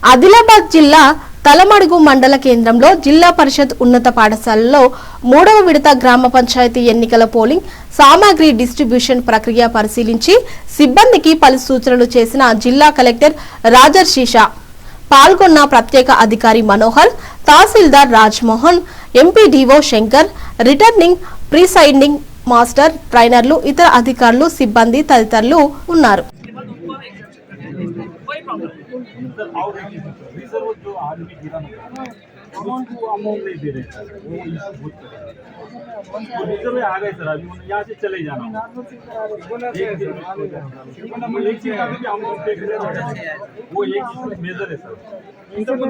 ఆదిలాబాద్ జిల్లా తలమడుగు మండల కేంద్రంలో జిల్లా పరిషత్ ఉన్నత పాఠశాలలో మూడవ విడత గ్రామ పంచాయతీ ఎన్నికల పోలింగ్ సామాగ్రి డిస్ట్రిబ్యూషన్ ప్రక్రియ పరిశీలించి సిబ్బందికి పలు సూచనలు చేసిన జిల్లా కలెక్టర్ రాజర్షిషా పాల్గొన్న ప్రత్యేక అధికారి Manohar tahsildar Rajmohan MPDO Shankar returning ప్రీసైడింగ్ master ట్రైనర్లు ఇతర అధికారులు సిబ్బంది తదితరులు ఉన్నారు. अमाउंट वो अमाउंट नहीं दे रहे वो रिज़र्व आ गए सर अभी यहाँ से चले जाना मतलब वो एक मेजर है सर। इन सबको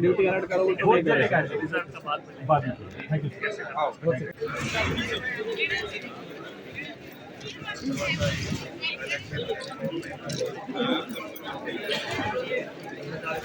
ड्यूटी अलर्ट करो वो चलेगा बाद में थैंक यू। हाँ,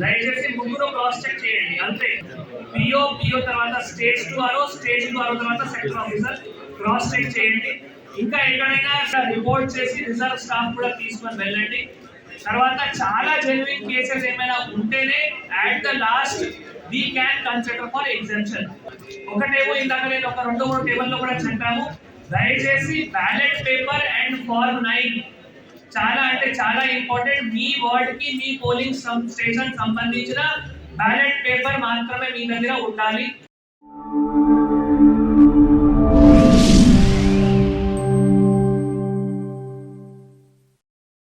దయచేసి ముగ్గురు క్రాస్ చెక్ చేయండి అంతే పిఓ పిఓ తర్వాత స్టేజ్ టూ ఆరో స్టేజ్ టూ ఆరో తర్వాత సెక్టర్ ఆఫీసర్ క్రాస్ చెక్ చేయండి ఇంకా ఎక్కడైనా రిపోర్ట్ చేసి రిజర్వ్ స్టాఫ్ కూడా తీసుకొని వెళ్ళండి. తర్వాత చాలా జెన్యున్ కేసెస్ ఏమైనా ఉంటేనే at the last we can consider for exemption ఒకటేమో ఇందాక నేను ఒక రెండు మూడు టేబుల్లో కూడా చెప్పాము. దయచేసి ballot paper and form nine చాలా అంటే చాలా ఇంపార్టెంట్ మీ వార్డ్కి మీ పోలింగ్ స్టేషన్ సంబంధించిన బ్యాలెట్ పేపర్ మాత్రమే మీ దగ్గర ఉండాలి.